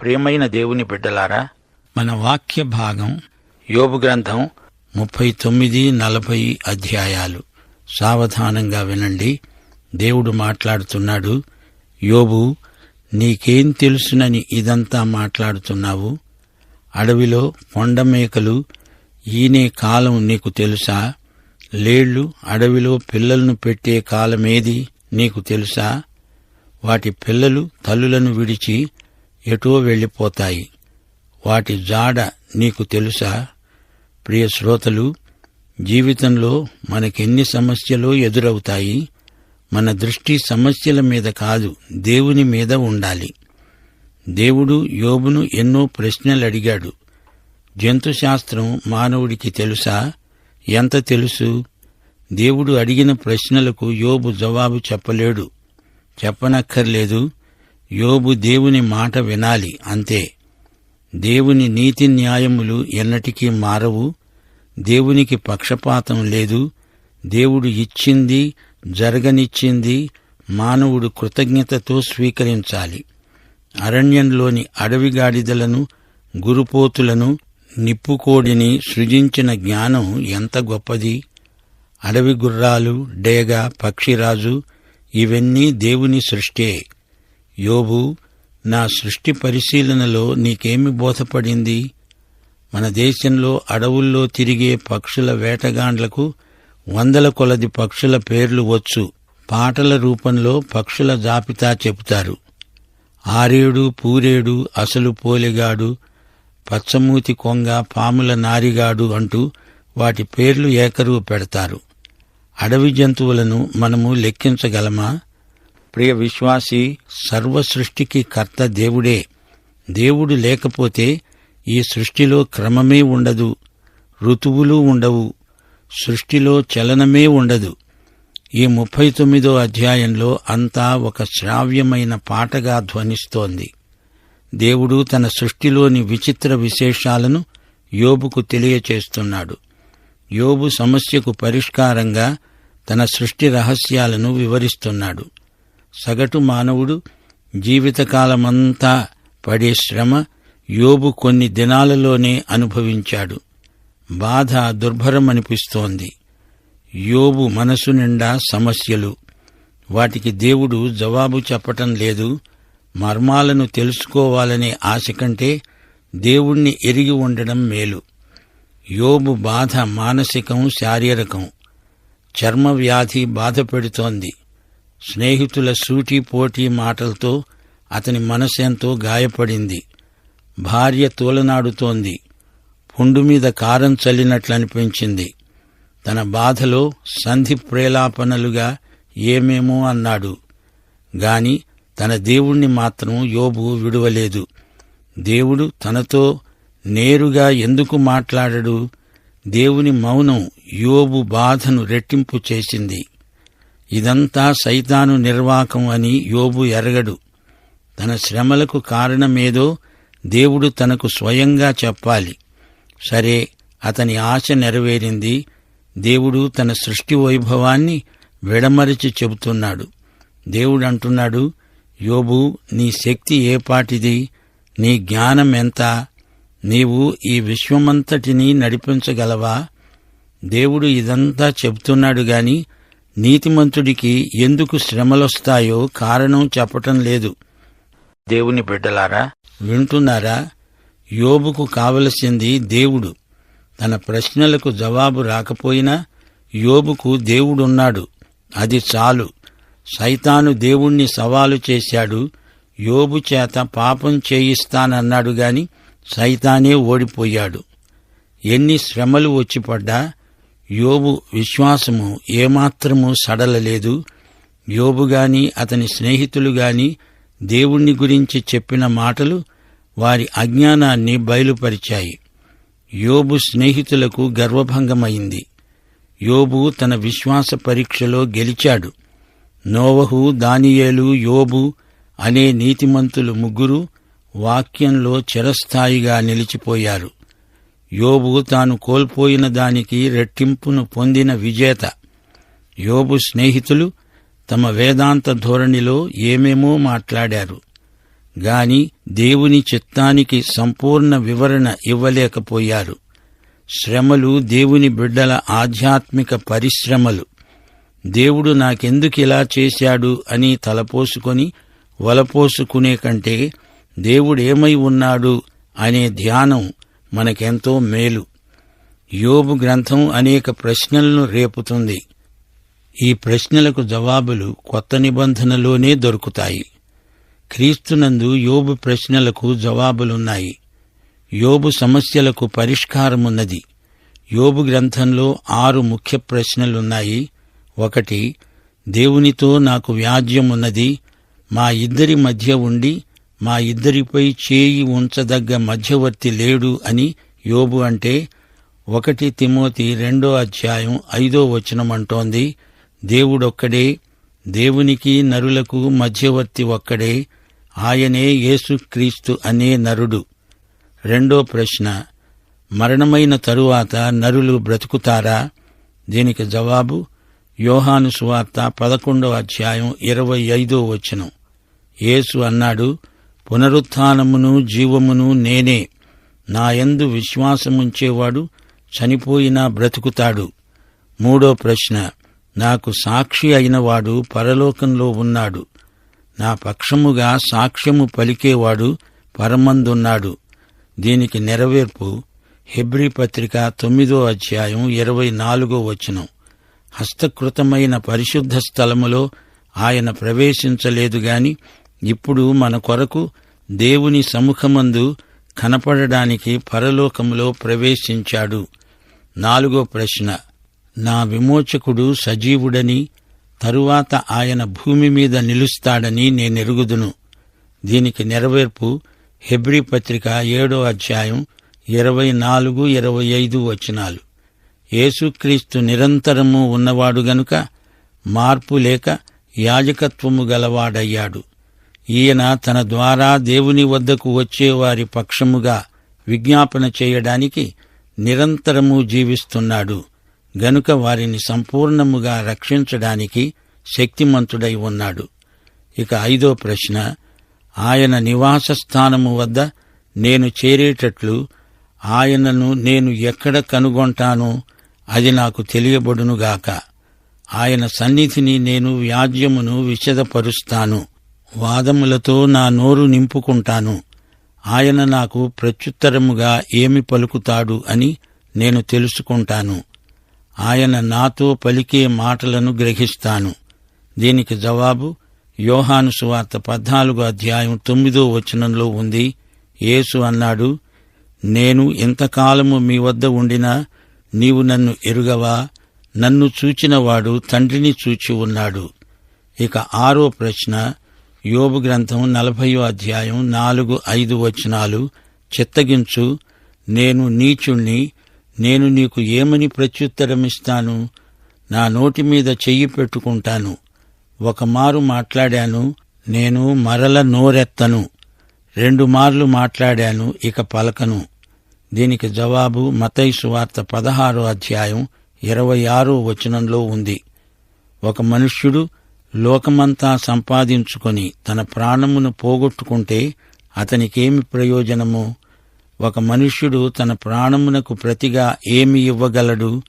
ప్రియమైన దేవుని బిడ్డలారా మన వాక్య భాగం యోబు గ్రంథం ముప్పై తొమ్మిది నలభై అధ్యాయాలు. సావధానంగా వినండి. దేవుడు మాట్లాడుతున్నాడు యోబు నీకేం తెలుసునని ఇదంతా మాట్లాడుతున్నావు? అడవిలో కొండమేకలు ఈనే కాలం నీకు తెలుసా? లేళ్ళు అడవిలో పిల్లలను పెట్టే కాలమేది నీకు తెలుసా? వాటి పిల్లలు తల్లులను విడిచి ఎటో వెళ్ళిపోతాయి. వాటి జాడ నీకు తెలుసా? ప్రియ శ్రోతలు జీవితంలో మనకెన్ని సమస్యలు ఎదురవుతాయి? మన దృష్టి సమస్యల మీద కాదు దేవుని మీద ఉండాలి. దేవుడు యోబును ఎన్నో ప్రశ్నలు అడిగాడు జంతుశాస్త్రం మానవుడికి తెలుసా? ఎంత తెలుసు? దేవుడు అడిగిన ప్రశ్నలకు యోబు జవాబు చెప్పలేడు. చెప్పనక్కర్లేదు. యోబు దేవుని మాట వినాలి అంతే. దేవుని నీతి న్యాయములు ఎన్నటికీ మారవు. దేవునికి పక్షపాతం లేదు. దేవుడు ఇచ్చింది జరగనిచ్చింది మానవుడు కృతజ్ఞతతో స్వీకరించాలి. అరణ్యంలోని అడవిగాడిదలను గురుపోతులను నిప్పుకోడిని సృజించిన జ్ఞానం ఎంత గొప్పది. అడవి గుర్రాలు డేగ పక్షిరాజు ఇవన్నీ దేవుని సృష్టే. యోబు నా సృష్టి పరిశీలనలో నీకేమి బోధపడింది? మన దేశంలో అడవుల్లో తిరిగే పక్షుల వేటగాండ్లకు వందల కొలది పక్షుల పేర్లు వచ్చు. పాటల రూపంలో పక్షుల జాబితా చెబుతారు. ఆరేడు పూరేడు అసలు పోలిగాడు పచ్చమూతి కొంగ పాముల నారిగాడు అంటూ వాటి పేర్లు ఏకరువు పెడతారు. అడవి జంతువులను మనము లెక్కించగలమా? ప్రియ విశ్వాసి సర్వ సృష్టికి కర్త దేవుడే. దేవుడు లేకపోతే ఈ సృష్టిలో క్రమమే ఉండదు. ఋతువులు ఉండవు. సృష్టిలో చలనమే ఉండదు. ఈ ముప్పై తొమ్మిదో అధ్యాయంలో అంతా ఒక శ్రావ్యమైన పాటగా ధ్వనిస్తోంది. దేవుడు తన సృష్టిలోని విచిత్ర విశేషాలను యోబుకు తెలియచేస్తున్నాడు. యోబు సమస్యకు పరిష్కారంగా తన సృష్టి రహస్యాలను వివరిస్తున్నాడు. సగటు మానవుడు జీవితకాలమంతా పడే శ్రమ యోబు కొన్ని దినాలలోనే అనుభవించాడు. బాధ దుర్భరమనిపిస్తోంది. యోబు మనసు నిండా సమస్యలు. వాటికి దేవుడు జవాబు చెప్పటం లేదు. మర్మాలను తెలుసుకోవాలనే ఆశ కంటే దేవుణ్ణి ఎరిగి ఉండడం మేలు. యోబు బాధ మానసికం శారీరకం. చర్మ వ్యాధి బాధ పెడుతోంది. స్నేహితుల సూటిపోటీ మాటలతో అతని మనసెంతో గాయపడింది. భార్య తోలనాడుతోంది. పుండు మీద కారం చల్లినట్లనిపించింది. తన బాధలో సంధి ప్రేలాపనలుగా ఏమేమో అన్నాడు. గాని తన దేవుణ్ణి మాత్రం యోబు విడువలేదు. దేవుడు తనతో నేరుగా ఎందుకు మాట్లాడడు? దేవుని మౌనం యోబు బాధను రెట్టింపు చేసింది. ఇదంతా సైతాను నిర్వాకం అని యోబు ఎరగడు. తన శ్రమలకు కారణమేదో దేవుడు తనకు స్వయంగా చెప్పాలి. సరే అతని ఆశ నెరవేరింది. దేవుడు తన సృష్టి వైభవాన్ని విడమరిచి చెబుతున్నాడు. దేవుడు అంటున్నాడు యోబు నీ శక్తి ఏపాటిది నీ జ్ఞానం ఎంత? నీవు ఈ విశ్వమంతటినీ నడిపించగలవా? దేవుడు ఇదంతా చెబుతున్నాడు గాని నీతిమంతుడికి ఎందుకు శ్రమలొస్తాయో కారణం చెప్పటం లేదు. దేవుని బిడ్డలారా వింటున్నారా? యోబుకు కావలసింది దేవుడు. తన ప్రశ్నలకు జవాబు రాకపోయినా యోబుకు దేవుడున్నాడు. అది చాలు. సైతాను దేవుణ్ణి సవాలు చేశాడు. యోబు చేత పాపం చేయిస్తానన్నాడు గాని సైతానే ఓడిపోయాడు. ఎన్ని శ్రమలు వచ్చి పడ్డా యోబు విశ్వాసము ఏమాత్రము సడలలేదు. యోబు గాని అతని స్నేహితులు గాని దేవుణ్ణి గురించి చెప్పిన మాటలు వారి అజ్ఞానాన్ని బయలుపరిచాయి. యోబు స్నేహితులకు గర్వభంగమైంది. యోబు తన విశ్వాస పరీక్షలో గెలిచాడు. నోవహు దానియేలు యోబు అనే నీతిమంతులు ముగ్గురు వాక్యంలో చిరస్థాయిగా నిలిచిపోయారు. యోబు తాను కోల్పోయిన దానికి రెట్టింపును పొందిన విజేత. యోబు స్నేహితులు తమ వేదాంత ధోరణిలో ఏమేమో మాట్లాడారు. గాని దేవుని చిత్తానికి సంపూర్ణ వివరణ ఇవ్వలేకపోయారు. శ్రమలు దేవుని బిడ్డల ఆధ్యాత్మిక పరిశ్రమలు. దేవుడు నాకెందుకిలా చేశాడు అని తలపోసుకొని వలపోసుకునే కంటే దేవుడేమై ఉన్నాడు అనే ధ్యానం మనకెంతో మేలు. యోబు గ్రంథం అనేక ప్రశ్నలను రేపుతుంది. ఈ ప్రశ్నలకు జవాబులు కొత్త నిబంధనలోనే దొరుకుతాయి. క్రీస్తునందు యోబు ప్రశ్నలకు జవాబులున్నాయి. యోబు సమస్యలకు పరిష్కారమున్నది. యోబు గ్రంథంలో ఆరు ముఖ్య ప్రశ్నలున్నాయి. ఒకటి దేవునితో నాకు వ్యాజ్యమున్నది. మా ఇద్దరి మధ్య ఉండి మా ఇద్దరిపై చేయి ఉంచదగ్గ మధ్యవర్తి లేడు అని యోబు అంటే ఒకటి తిమోతి రెండో అధ్యాయం ఐదో వచనమంటోంది దేవుడొక్కడే దేవునికి నరులకు మధ్యవర్తి ఒక్కడే ఆయనే యేసుక్రీస్తు అనే నరుడు. రెండో ప్రశ్న మరణమైన తరువాత నరులు బ్రతుకుతారా? దీనికి జవాబు యోహాను సువార్త పదకొండో అధ్యాయం ఇరవై ఐదో వచనం. యేసు అన్నాడు పునరుత్నమును జీవమును నేనే. నాయందు విశ్వాసముంచేవాడు చనిపోయినా బ్రతుకుతాడు. మూడో ప్రశ్న నాకు సాక్షి అయినవాడు పరలోకంలో ఉన్నాడు. నా పక్షముగా సాక్ష్యము పలికేవాడు పరమందున్నాడు. దీనికి నెరవేర్పు హెబ్రీ పత్రిక తొమ్మిదో అధ్యాయం ఇరవై నాలుగో వచనం. హస్తకృతమైన పరిశుద్ధ స్థలములో ఆయన ప్రవేశించలేదు గాని ఇప్పుడు మన కొరకు దేవుని సముఖమందు కనపడడానికి పరలోకంలో ప్రవేశించాడు. నాలుగో ప్రశ్న. నా విమోచకుడు సజీవుడని తరువాత ఆయన భూమి మీద నిలుస్తాడని నేనెరుగుదును. దీనికి నెరవేర్పు హెబ్రీ పత్రిక ఏడో అధ్యాయం ఇరవై నాలుగు ఇరవై ఐదు వచనాలు. యేసుక్రీస్తు నిరంతరము ఉన్నవాడు గనుక మార్పు లేక యాజకత్వము గలవాడయ్యాడు. ఈయన తన ద్వారా దేవుని వద్దకు వచ్చేవారి పక్షముగా విజ్ఞాపన చేయడానికి నిరంతరము జీవిస్తున్నాడు. గనుక వారిని సంపూర్ణముగా రక్షించడానికి శక్తిమంతుడై ఉన్నాడు. ఇక ఐదో ప్రశ్న ఆయన నివాస స్థానము వద్ద నేను చేరేటట్లు ఆయనను నేను ఎక్కడ కనుగొంటానో అది నాకు తెలియబడునుగాక. ఆయన సన్నిధిని నేను వ్యాజ్యమును విషదపరుస్తాను. వాదములతో నా నోరు నింపుకుంటాను. ఆయన నాకు ప్రత్యుత్తరముగా ఏమి పలుకుతాడు అని నేను తెలుసుకుంటాను. ఆయన నాతో పలికే మాటలను గ్రహిస్తాను. దీనికి జవాబు యోహాను సువార్త పద్నాలుగు అధ్యాయం తొమ్మిదో వచనంలో ఉంది. యేసు అన్నాడు నేను ఇంతకాలము మీ వద్ద ఉండినా నీవు నన్ను ఎరుగవా? నన్ను చూచినవాడు తండ్రిని చూచి ఉన్నాడు. ఇక ఆరో ప్రశ్న యోబు గ్రంథం నలభయో అధ్యాయం నాలుగు ఐదు వచనాలు చిత్తగించు నేను నీచుణ్ణి నేను నీకు ఏమని ప్రత్యుత్తరమిస్తాను? నా నోటి మీద చెయ్యి పెట్టుకుంటాను. ఒకమారు మాట్లాడాను నేను మరల నోరెత్తను. రెండు మార్లు మాట్లాడాను ఇక పలకను. దీనికి జవాబు మతైసు వార్త పదహారో అధ్యాయం ఇరవై ఆరో వచనంలో ఉంది. ఒక మనుష్యుడు లోకమంతా సంపాదించుకొని తన ప్రాణమును పోగొట్టుకుంటే అతనికేమి ప్రయోజనము? ఒక మనుష్యుడు తన ప్రాణమునకు ప్రతిగా ఏమి ఇవ్వగలడు?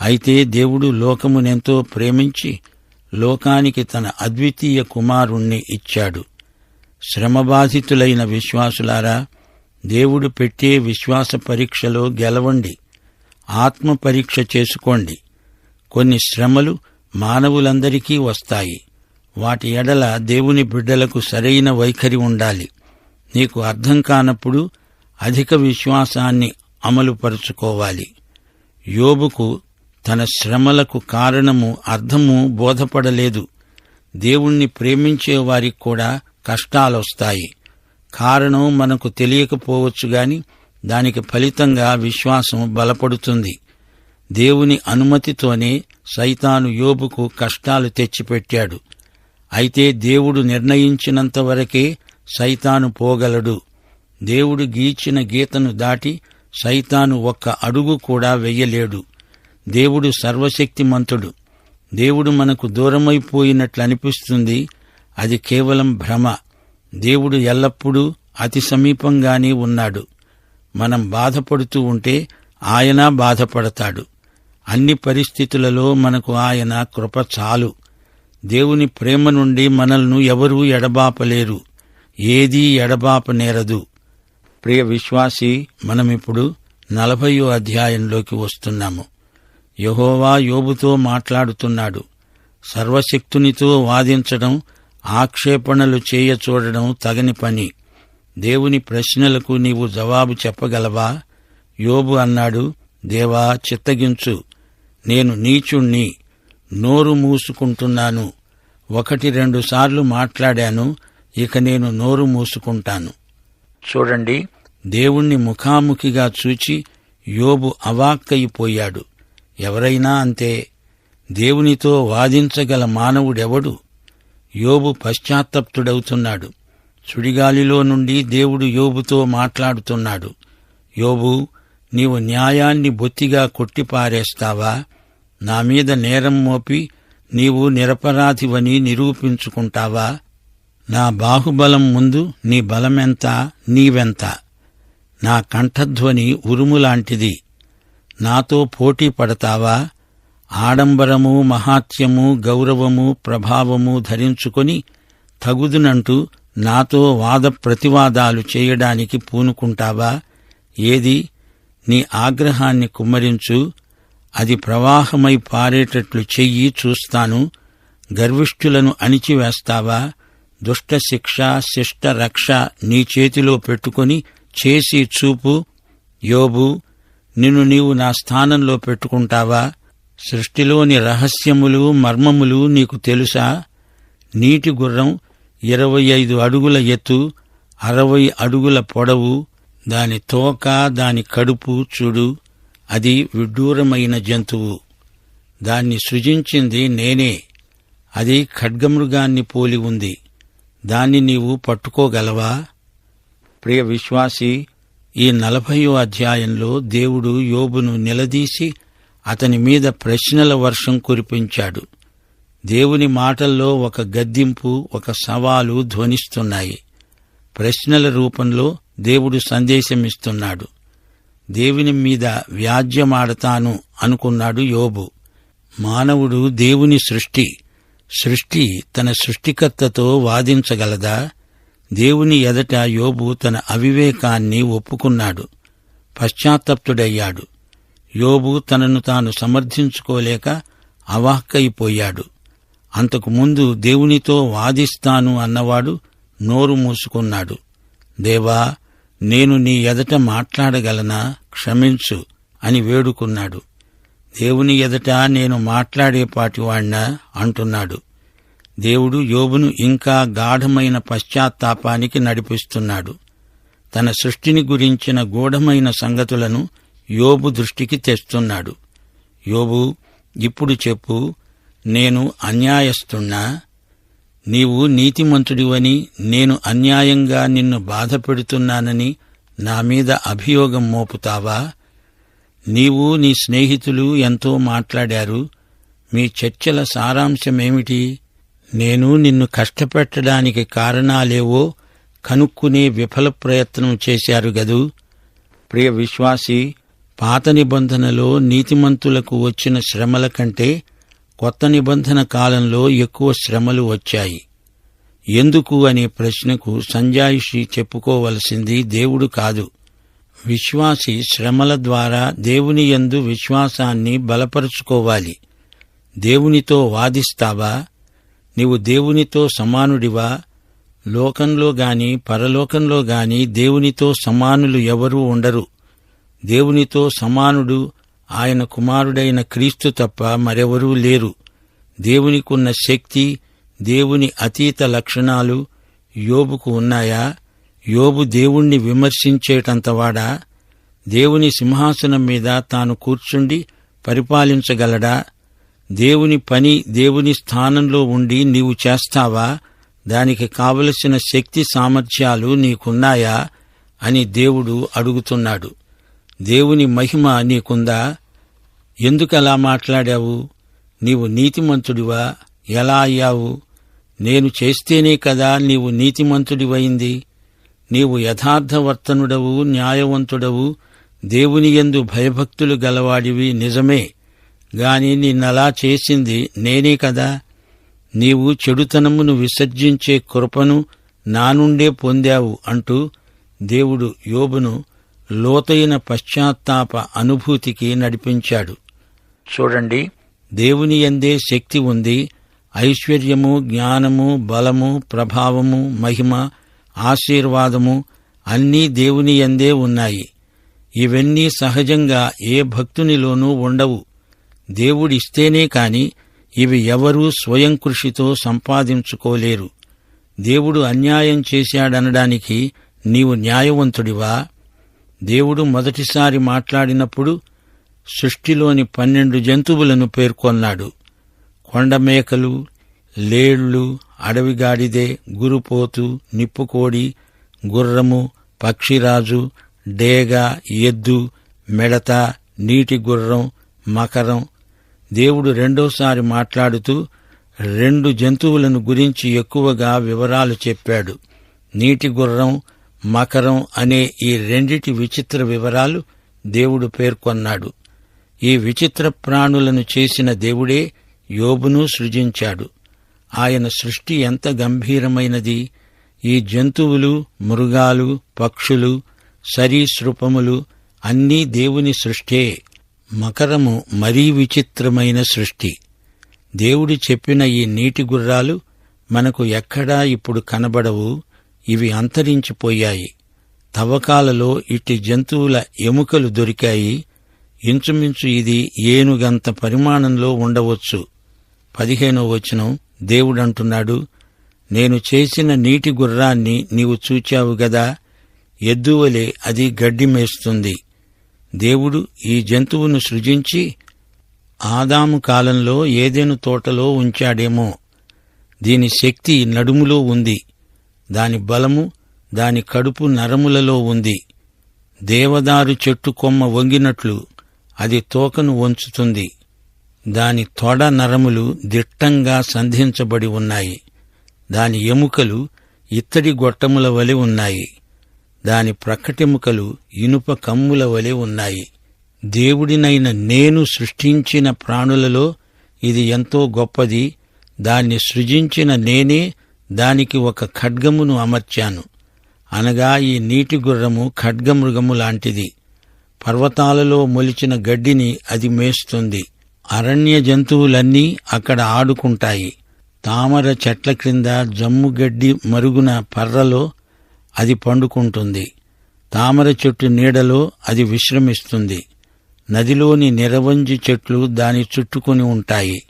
అయితే దేవుడు లోకమునెంతో ప్రేమించి లోకానికి తన అద్వితీయ కుమారుణ్ణి ఇచ్చాడు. శ్రమబాధితులైన విశ్వాసులారా దేవుడు పెట్టే విశ్వాస పరీక్షలో గెలవండి. ఆత్మ పరీక్ష చేసుకోండి. కొన్ని శ్రమలు మానవులందరికీ వస్తాయి. వాటి ఎడల దేవుని బిడ్డలకు సరైన వైఖరి ఉండాలి. నీకు అర్థం కానప్పుడు అధిక విశ్వాసాన్ని అమలుపరుచుకోవాలి. యోబుకు తన శ్రమలకు కారణము అర్థము బోధపడలేదు. దేవుణ్ణి ప్రేమించే వారికి కూడా కష్టాలొస్తాయి. కారణం మనకు తెలియకపోవచ్చు గాని దానికి ఫలితంగా విశ్వాసం బలపడుతుంది. దేవుని అనుమతితోనే సైతాను యోబుకు కష్టాలు తెచ్చిపెట్టాడు. అయితే దేవుడు నిర్ణయించినంతవరకే సైతాను పోగలడు. దేవుడు గీచిన గీతను దాటి సైతాను ఒక్క అడుగు కూడా వెయ్యలేడు దేవుడు సర్వశక్తిమంతుడు. దేవుడు మనకు దూరమైపోయినట్లు అనిపిస్తుంది అది కేవలం భ్రమ. దేవుడు ఎల్లప్పుడూ అతి సమీపంగానే ఉన్నాడు. మనం బాధపడుతూ ఉంటే ఆయన బాధపడతాడు. అన్ని పరిస్థితులలో మనకు ఆయన కృప చాలు. దేవుని ప్రేమ నుండి మనల్ను ఎవరూ ఎడబాపలేరు. ఏదీ ఎడబాపనేరదు. ప్రియ విశ్వాసి మనమిప్పుడు నలభయో అధ్యాయంలోకి వస్తున్నాము. యహోవా యోబుతో మాట్లాడుతున్నాడు. సర్వశక్తునితో వాదించడం ఆక్షేపణలు చేయ చూడడం తగని పని. దేవుని ప్రశ్నలకు నీవు జవాబు చెప్పగలవా? యోబు అన్నాడు దేవా చిత్తగించు. నేను నీచుణ్ణి నోరు మూసుకుంటున్నాను. ఒకటి రెండు సార్లు మాట్లాడాను ఇక నేను నోరు మూసుకుంటాను. చూడండి దేవుణ్ణి ముఖాముఖిగా చూచి యోబు అవాక్కయిపోయాడు ఎవరైనా అంతే దేవునితో వాదించగల మానవుడెవడు? యోబు పశ్చాత్తప్తుడవుతున్నాడు. సుడిగాలిలో నుండి దేవుడు యోబుతో మాట్లాడుతున్నాడు. యోబు నీవు న్యాయాన్ని బొత్తిగా కొట్టిపారేస్తావా? నా మీద నేరం మోపి నీవు నిరపరాధివని నిరూపించుకుంటావా? నా బాహుబలం ముందు నీ బలమెంత నీవెంత? నా కంఠధ్వని ఉరుములాంటిది. నాతో పోటీ పడతావా? ఆడంబరము మహాత్యము గౌరవము ప్రభావము ధరించుకొని తగుదునంటూ నాతో వాద ప్రతివాదాలు చేయడానికి పూనుకుంటావా? ఏది? నీ ఆగ్రహాన్ని కుమ్మరించు అది ప్రవాహమై పారేటట్లు చెయ్యి చూస్తాను గర్విష్ఠులను అణిచివేస్తావా దుష్ట శిక్ష శిష్ట రక్ష నీ చేతిలో పెట్టుకొని చేసి చూపు. యోబు నిన్ను నీవు నా స్థానంలో పెట్టుకుంటావా సృష్టిలోని రహస్యములు మర్మములు నీకు తెలుసా? నీటి గుర్రం ఇరవై ఐదు అడుగుల ఎత్తు అరవై అడుగుల పొడవు దాని తోక దాని కడుపు చూడు అది విడ్డూరమైన జంతువు. దాన్ని సృజించింది నేనే. అది ఖడ్గమృగాన్ని పోలి ఉంది. దాన్ని నీవు పట్టుకోగలవా? ప్రియ విశ్వాసి ఈ నలభయో అధ్యాయంలో దేవుడు యోబును నిలదీసి అతని మీద ప్రశ్నల వర్షం కురిపించాడు. దేవుని మాటల్లో ఒక గద్దింపు ఒక సవాలు ధ్వనిస్తున్నాయి. ప్రశ్నల రూపంలో దేవుడు సందేశమిస్తున్నాడు. దేవుని మీద వ్యాజ్యమాడతాను అనుకున్నాడు యోబు. మానవుడు దేవుని సృష్టి. సృష్టి తన సృష్టికర్తతో వాదించగలదా? దేవుని ఎదట యోబు తన అవివేకాన్ని ఒప్పుకున్నాడు. పశ్చాత్తప్తుడయ్యాడు. యోబు తనను తాను సమర్థించుకోలేక అవాక్కైపోయాడు. అంతకుముందు దేవునితో వాదిస్తాను అన్నవాడు నోరు మూసుకున్నాడు. దేవా నేను నీ ఎదట మాట్లాడగలనా? క్షమించు అని వేడుకున్నాడు. దేవుని ఎదట నేను మాట్లాడేపాటివాణ్ణా అంటున్నాడు. దేవుడు యోబును ఇంకా గాఢమైన పశ్చాత్తాపానికి నడిపిస్తున్నాడు. తన సృష్టిని గురించిన గూఢమైన సంగతులను యోబు దృష్టికి తెస్తున్నాడు. యోబు ఇప్పుడు చెప్పు నేను అన్యాయస్తున్నా? నీవు నీతిమంతుడివని నేను అన్యాయంగా నిన్ను బాధ పెడుతున్నానని నా మీద అభియోగం మోపుతావా? నీవు నీ స్నేహితులు ఎంతో మాట్లాడారు. మీ చర్చల సారాంశమేమిటి? నేను నిన్ను కష్టపెట్టడానికి కారణాలేవో కనుక్కునే విఫల ప్రయత్నం చేశారు గదు. ప్రియ విశ్వాసి పాత నిబంధనలో నీతిమంతులకు వచ్చిన శ్రమల కంటే కొత్త నిబంధన కాలంలో ఎక్కువ శ్రమలు వచ్చాయి. ఎందుకు అనే ప్రశ్నకు సంజాయిషి చెప్పుకోవలసింది దేవుడు కాదు. విశ్వాసి శ్రమల ద్వారా దేవుని యందు విశ్వాసాన్ని బలపరుచుకోవాలి. దేవునితో వాదిస్తావా? నీవు దేవునితో సమానుడివా? లోకంలో గాని పరలోకంలో గాని దేవునితో సమానులు ఎవరూ ఉండరు. దేవునితో సమానుడు ఆయన కుమారుడైన క్రీస్తు తప్ప మరెవరూ లేరు. దేవునికున్న శక్తి దేవుని అతీత లక్షణాలు యోబుకు ఉన్నాయా? యోబు దేవుణ్ణి విమర్శించేటంతవాడా దేవుని సింహాసనం మీద తాను కూర్చుండి పరిపాలించగలడా? దేవుని పని దేవుని స్థానంలో ఉండి నీవు చేస్తావా? దానికి కావలసిన శక్తి సామర్థ్యాలు నీకున్నాయా? అని దేవుడు అడుగుతున్నాడు. దేవుని మహిమ నీకుందా? ఎందుకలా మాట్లాడావు? నీవు నీతిమంతుడివా? ఎలా అయ్యావు? నేను చేస్తేనే కదా నీవు నీతిమంతుడివైంది. నీవు యథార్థవర్తనుడవు న్యాయవంతుడవు దేవుని యందు భయభక్తులు గలవాడివి నిజమే. గాని నిన్నలా చేసింది నేనే కదా. నీవు చెడుతనమును విసర్జించే కృపను నా నుండే పొందావు అంటూ దేవుడు యోబును లోతైన పశ్చాత్తాప అనుభూతికి నడిపించాడు. చూడండి. దేవుని ఎందే శక్తి ఉంది. ఐశ్వర్యము జ్ఞానము బలము ప్రభావము మహిమ ఆశీర్వాదము అన్నీ దేవుని ఎందే ఉన్నాయి. ఇవన్నీ సహజంగా ఏ భక్తునిలోనూ ఉండవు. దేవుడిస్తేనే కాని ఇవి ఎవరూ స్వయం కృషితో సంపాదించుకోలేరు. దేవుడు అన్యాయం చేశాడనడానికి నీవు న్యాయవంతుడివా? దేవుడు మొదటిసారి మాట్లాడినప్పుడు సృష్టిలోని పన్నెండు జంతువులను పేర్కొన్నాడు. కొండమేకలు లేళ్ళు అడవిగాడిదే గురుపోతు నిప్పుకోడి గుర్రము పక్షిరాజు డేగ ఎద్దు మెడత నీటి గుర్రం మకరం. దేవుడు రెండోసారి మాట్లాడుతూ రెండు జంతువులను గురించి ఎక్కువగా వివరాలు చెప్పాడు. నీటి గుర్రం మకరం అనే ఈ రెండిటి విచిత్ర వివరాలు దేవుడు పేర్కొన్నాడు. ఈ విచిత్ర ప్రాణులను చేసిన దేవుడే యోబును సృజించాడు. ఆయన సృష్టి ఎంత గంభీరమైనది. ఈ జంతువులు మృగాలు పక్షులు సరీసృపములు అన్నీ దేవుని సృష్టే. మకరము మరీ విచిత్రమైన సృష్టి. దేవుడు చెప్పిన ఈ నీటి గుర్రాలు మనకు ఎక్కడా ఇప్పుడు కనబడవు. ఇవి అంతరించిపోయాయి. తవ్వకాలలో ఇట్టి జంతువుల ఎముకలు దొరికాయి. ఇంచుమించు ఇది ఏనుగంత పరిమాణంలో ఉండవచ్చు. పదిహేనో వచనం దేవుడంటున్నాడు నేను చేసిన నీటి గుర్రాన్ని నీవు చూచావు గదా ఎద్దువలే అది గడ్డి మేస్తుంది. దేవుడు ఈ జంతువును సృజించి ఆదాము కాలంలో ఏదేను తోటలో ఉంచాడేమో. దీని శక్తి నడుములో ఉంది. దాని బలము దాని కడుపు నరములలో ఉంది. దేవదారు చెట్టు కొమ్మ వంగినట్లు అది తోకను వంచుతుంది. దాని తొడ నరములు దిట్టంగా సంధించబడి ఉన్నాయి. దాని ఎముకలు ఇత్తడి గొట్టముల వలె ఉన్నాయి. దాని ప్రకటెముకలు ఇనుప కమ్ముల వలె ఉన్నాయి. దేవుడినైన నేను సృష్టించిన ప్రాణులలో ఇది ఎంతో గొప్పది. దాన్ని సృజించిన నేనే దానికి ఒక ఖడ్గమును అమర్చాను. అనగా ఈ నీటి గుర్రము ఖడ్గమృగము లాంటిది. పర్వతాలలో మొలిచిన గడ్డిని అది మేస్తుంది. అరణ్య జంతువులన్నీ అక్కడ ఆడుకుంటాయి. తామర చెట్ల క్రింద జమ్ముగడ్డి మరుగున పర్రలో అది పండుకుంటుంది. తామర చెట్టు నీడలో అది విశ్రమిస్తుంది. నదిలోని నిరవంజి చెట్లు దాని చుట్టుకొని ఉంటాయి.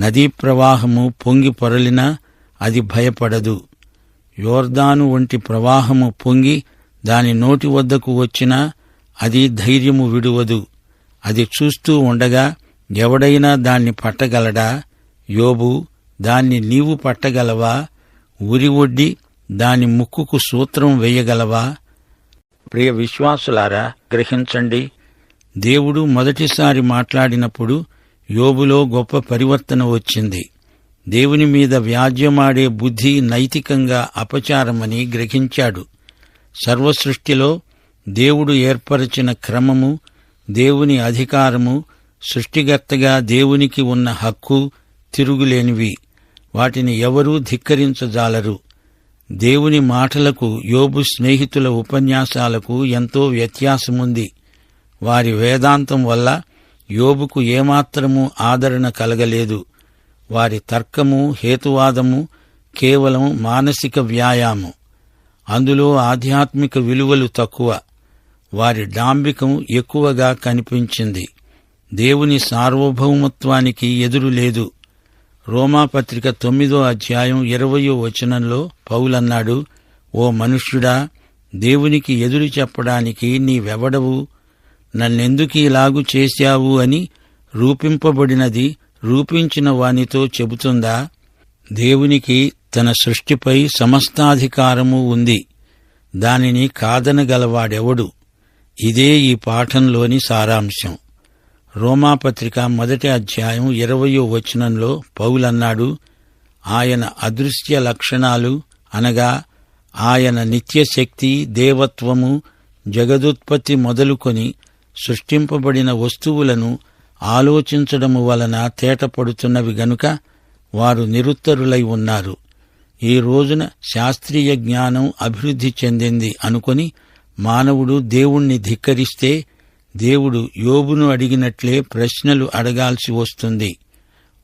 నదీ ప్రవాహము పొంగి పొరలినా అది భయపడదు. యోర్దాను వంటి ప్రవాహము పొంగి దాని నోటి వద్దకు వచ్చినా అది ధైర్యము విడువదు. అది చూస్తూ ఉండగా ఎవడైనా దాన్ని పట్టగలడా? యోబు దాన్ని నీవు పట్టగలవా? ఉరి ఒడ్డి దాని ముక్కుకు సూత్రం వేయగలవా? ప్రియ విశ్వాసులారా గ్రహించండి. దేవుడు మొదటిసారి మాట్లాడినప్పుడు యోబులో గొప్ప పరివర్తన వచ్చింది. దేవుని మీద వ్యాజ్యమాడే బుద్ధి నైతికంగా అపచారమని గ్రహించాడు. సర్వసృష్టిలో దేవుడు ఏర్పరిచిన క్రమము దేవుని అధికారము సృష్టికర్తగా దేవునికి ఉన్న హక్కు తిరుగులేనివి. వాటిని ఎవరూ ధిక్కరించజాలరు. దేవుని మాటలకు యోబు స్నేహితుల ఉపన్యాసాలకు ఎంతో వ్యత్యాసముంది. వారి వేదాంతం వల్ల యోబుకు ఏమాత్రమూ ఆదరణ కలగలేదు. వారి తర్కము హేతువాదము కేవలం మానసిక వ్యాయామం. అందులో ఆధ్యాత్మిక విలువలు తక్కువ. వారి డాంబికం ఎక్కువగా కనిపించింది. దేవుని సార్వభౌమత్వానికి ఎదురు లేదు. రోమాపత్రిక తొమ్మిదో అధ్యాయం ఇరవయో వచనంలో పౌలన్నాడు ఓ మనుష్యుడా దేవునికి ఎదురు చెప్పడానికి నీవెవడవు? నన్నెందుకు ఇలాగు చేశావు అని రూపింపబడినది రూపించిన వానితో చెబుతుందా? దేవునికి తన సృష్టిపై సమస్తాధికారము ఉంది. దానిని కాదనగలవాడెవడు? ఇదే ఈ పాఠంలోని సారాంశం. రోమాపత్రిక మొదటి అధ్యాయం ఇరవయో వచనంలో పౌలన్నాడు ఆయన అదృశ్య లక్షణాలు అనగా ఆయన నిత్యశక్తి దేవత్వము జగదుత్పత్తి మొదలుకొని సృష్టింపబడిన వస్తువులను ఆలోచించడము వలన తేటపడుతున్నవి గనుక వారు నిరుత్తరులై ఉన్నారు. ఈ రోజున శాస్త్రీయ జ్ఞానం అభివృద్ధి చెందింది అనుకొని మానవుడు దేవుణ్ణి ధిక్కరిస్తే దేవుడు యోబును అడిగినట్లే ప్రశ్నలు అడగాల్సి వస్తుంది.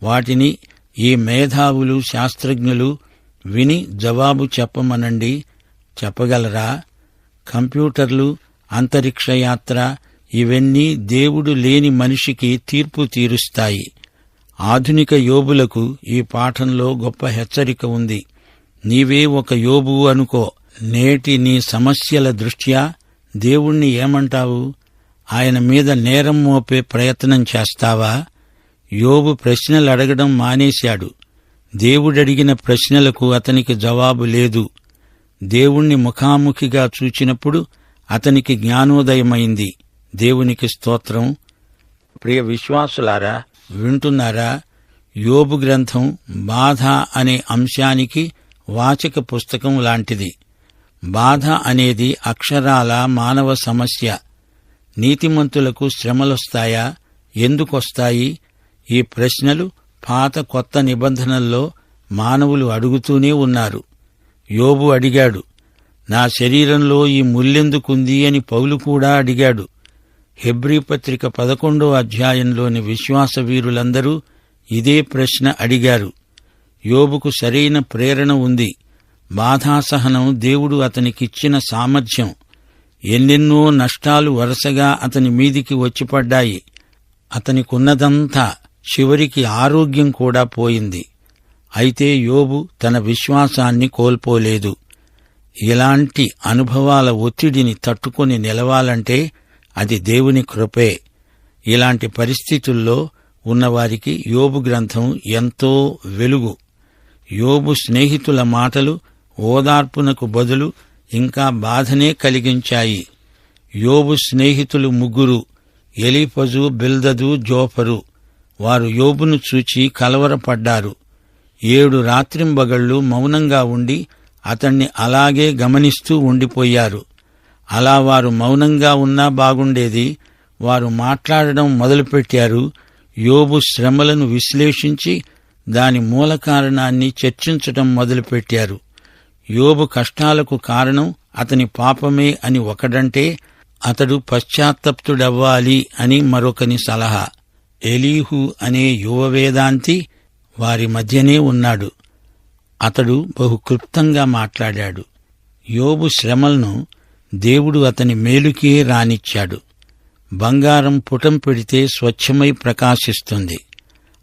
వాటిని ఈ మేధావులు శాస్త్రజ్ఞులు విని జవాబు చెప్పమనండి. చెప్పగలరా? కంప్యూటర్లు అంతరిక్షయాత్ర ఇవన్నీ దేవుడు లేని మనిషికి తీర్పు తీరుస్తాయి. ఆధునిక యోబులకు ఈ పాఠంలో గొప్ప హెచ్చరిక ఉంది. నీవే ఒక యోబు అనుకో. నేటి నీ సమస్యల దృష్ట్యా దేవుణ్ణి ఏమంటావు? ఆయన మీద నేరం మోపే ప్రయత్నం చేస్తావా? యోబు ప్రశ్నలు అడగడం మానేశాడు. దేవుడడిగిన ప్రశ్నలకు అతనికి జవాబు లేదు. దేవుణ్ణి ముఖాముఖిగా చూచినప్పుడు అతనికి జ్ఞానోదయమైంది. దేవునికి స్తోత్రం. ప్రియ విశ్వాసులారా వింటున్నారా? యోబు గ్రంథం బాధ అనే అంశానికి వాచక పుస్తకం లాంటిది. బాధ అనేది అక్షరాల మానవ సమస్య. నీతిమంతులకు శ్రమలొస్తాయా? ఎందుకొస్తాయి? ఈ ప్రశ్నలు పాత కొత్త నిబంధనల్లో మానవులు అడుగుతూనే ఉన్నారు. యోబు అడిగాడు నా శరీరంలో ఈ ముల్లెందుకుంది అని పౌలు కూడా అడిగాడు. హెబ్రీ పత్రిక పదకొండో అధ్యాయంలోని విశ్వాస వీరులందరూ ఇదే ప్రశ్న అడిగారు. యోబుకు సరైన ప్రేరణ ఉంది. బాధాసహనం దేవుడు అతనికిచ్చిన సామర్థ్యం. ఎన్నెన్నో నష్టాలు వరుసగా అతని మీదికి వచ్చిపడ్డాయి. అతనికున్నదంతా చివరికి ఆరోగ్యం కూడా పోయింది. అయితే యోబు తన విశ్వాసాన్ని కోల్పోలేదు. ఇలాంటి అనుభవాల ఒత్తిడిని తట్టుకొని నిలవాలంటే అది దేవుని కృపే. ఇలాంటి పరిస్థితుల్లో ఉన్నవారికి యోబు గ్రంథం ఎంతో వెలుగు. యోబు స్నేహితుల మాటలు ఓదార్పునకు బదులు ఇంకా బాధనే కలిగించాయి. యోబు స్నేహితులు ముగ్గురు ఎలీఫజు బిల్దదు జోఫరు. వారు యోబును చూచి కలవరపడ్డారు. ఏడు రాత్రింబగళ్ళు మౌనంగా ఉండి అతణ్ణి అలాగే గమనిస్తూ ఉండిపోయారు. అలా వారు మౌనంగా ఉన్నా బాగుండేది. వారు మాట్లాడడం మొదలుపెట్టారు. యోబు శ్రమలను విశ్లేషించి దాని మూల కారణాన్ని చర్చించటం మొదలుపెట్టారు. యోబు కష్టాలకు కారణం అతని పాపమే అని ఒకడంటే అతడు పశ్చాత్తప్తుడవ్వాలి అని మరొకని సలహా. ఎలీహు అనే యువ వేదాంతి వారి మధ్యనే ఉన్నాడు. అతడు బహు క్లుప్తంగా మాట్లాడాడు. యోబు శ్రమలను దేవుడు అతని మేలుకే రానిచ్చాడు. బంగారం పుటం పెడితే స్వచ్ఛమై ప్రకాశిస్తుంది.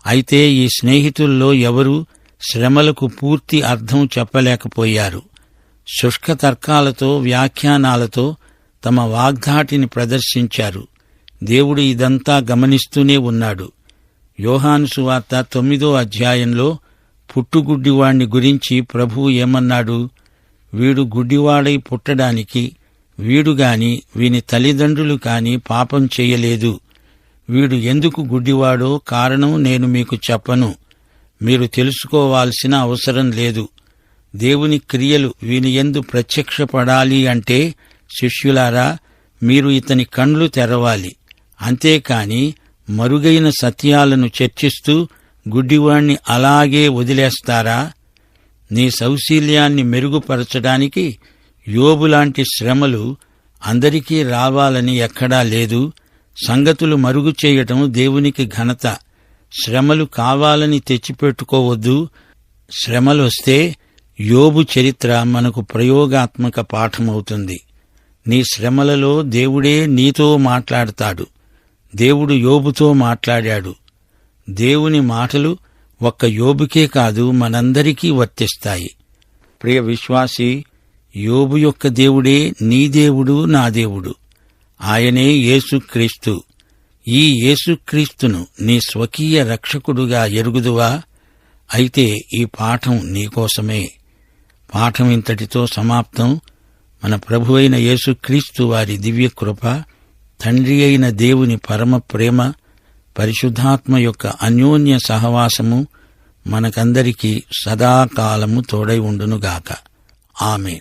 అయితే ఈ స్నేహితుల్లో ఎవరూ శ్రమలకు పూర్తి అర్థం చెప్పలేకపోయారు. శుష్క తర్కాలతో వ్యాఖ్యానాలతో తమ వాగ్ధాటిని ప్రదర్శించారు. దేవుడు ఇదంతా గమనిస్తూనే ఉన్నాడు. యోహాను సువార్త తొమ్మిదో అధ్యాయంలో పుట్టుగుడ్డివాణ్ణి గురించి ప్రభువు ఏమన్నాడు? వీడు గుడ్డివాడై పుట్టడానికి వీడు గాని వీని తల్లిదండ్రులు కాని పాపం చేయలేదు. వీడు ఎందుకు గుడ్డివాడో కారణం నేను మీకు చెప్పను. మీరు తెలుసుకోవాల్సిన అవసరం లేదు. దేవుని క్రియలు వీనియందు ప్రత్యక్షపడాలి అంటే శిష్యులారా మీరు ఇతని కండ్లు తెరవాలి. అంతేకాని మరుగైన సత్యాలను చర్చిస్తూ గుడ్డివాణ్ణి అలాగే వదిలేస్తారా? నీ సౌశీల్యాన్ని మెరుగుపరచడానికి యోబులాంటి శ్రమలు అందరికీ రావాలని ఎక్కడా లేదు. సంగతులు మరుగు చేయటం దేవునికి ఘనత. శ్రమలు కావాలని తెచ్చిపెట్టుకోవద్దు. శ్రమలొస్తే యోబు చరిత్ర మనకు ప్రయోగాత్మక పాఠమవుతుంది. నీ శ్రమలలో దేవుడే నీతో మాట్లాడతాడు. దేవుడు యోబుతో మాట్లాడాడు. దేవుని మాటలు ఒక్క యోబుకే కాదు మనందరికీ వర్తిస్తాయి. ప్రియ విశ్వాసి యోబు యొక్క దేవుడే నీ దేవుడు నా దేవుడు. ఆయనే యేసుక్రీస్తు. ఈ యేసుక్రీస్తును నీ స్వకీయ రక్షకుడుగా ఎరుగుదువా? అయితే ఈ పాఠం నీకోసమే పాఠం ఇంతటితో సమాప్తం. మన ప్రభువైన యేసుక్రీస్తు వారి దివ్య కృప తండ్రి అయిన దేవుని పరమ ప్రేమ పరిశుద్ధాత్మ యొక్క అన్యోన్య సహవాసము మనకందరికీ సదాకాలము తోడై ఉండునుగాక. ఆమెన్.